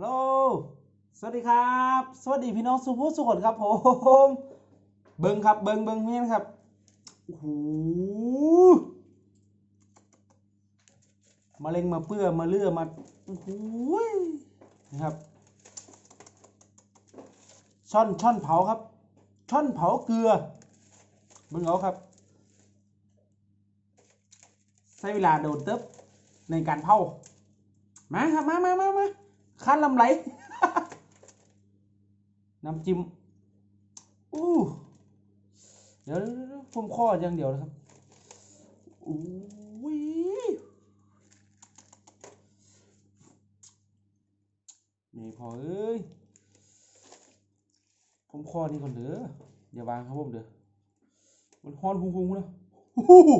โล สวัสดีครับ สวัสดีพี่น้องสุภุสุขนครับผม เบิงครับ เบิงเบิงเนี่นครับ โอ้โหมาเล็งมาเปื้อมาเลื่อมา โอ้โหนะครับ ช่อนช่อนเผาครับ ช่อนเผาเกลือ เบิ่งเอาครับ ใช้เวลาโดนเติบในการเผา มาครับ มามามามา คั้นลำไหลน้ำจิ้มอู้เดี๋ยวผมข้ออย่างเดียวนะครับอู้วินี่พอเอ้ย ผมคอนี่ก่อนเด้ออย่าวางครับผมเด้อมันฮอนหุงๆนะฮู้ฮู้ฮู้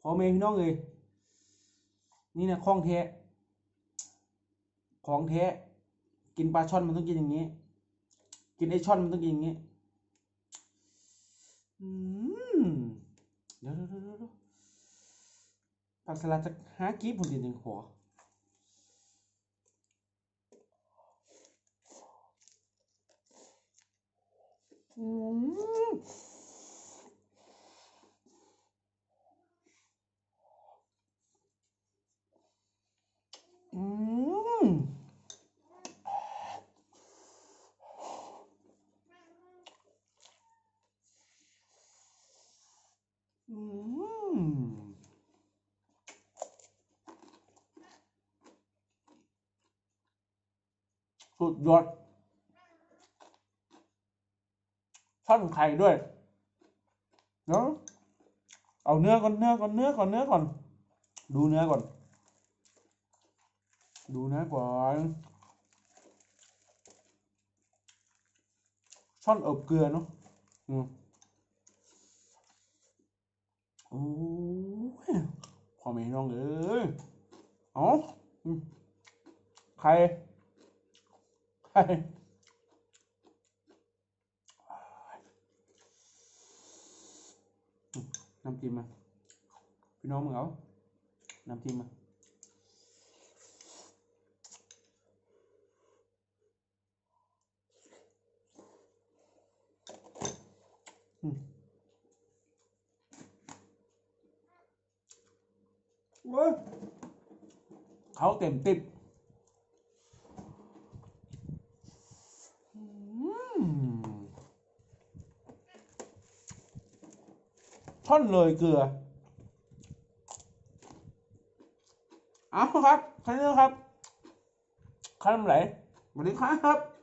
พอเมย์พี่น้องเอ้ย นี่นะของแท้ของแท้กินปลาช่อนมันต้องกินอย่างนี้ กินไอช่อนมันต้องกินอย่างนี้เดี๋ยวเดี๋ยวเดี๋ยวผักสลัดจะหากีบผมกินยังขออืมอืม อืมสุดยอดท่อนไข่ด้วยเนาะเอาเนื้อก่อนเนื้อก่อนเนื้อก่อนเนื้อก่อน ดูเนื้อก่อน ดูเนื้อก่อนช่อนอบเกลือเนาะอืม โอ้ยพ่อแม่น้องเอ้ยเอ๋ออืมไข่ไข่น้ำจิ้มมาพี่น้องมึงเอาน้ำจิ้มมาอืม เว้ยเขาเต็มติบท่อนเลยเกลือ เอาครับคันนี้ครับคันไหลสวัสดีครับ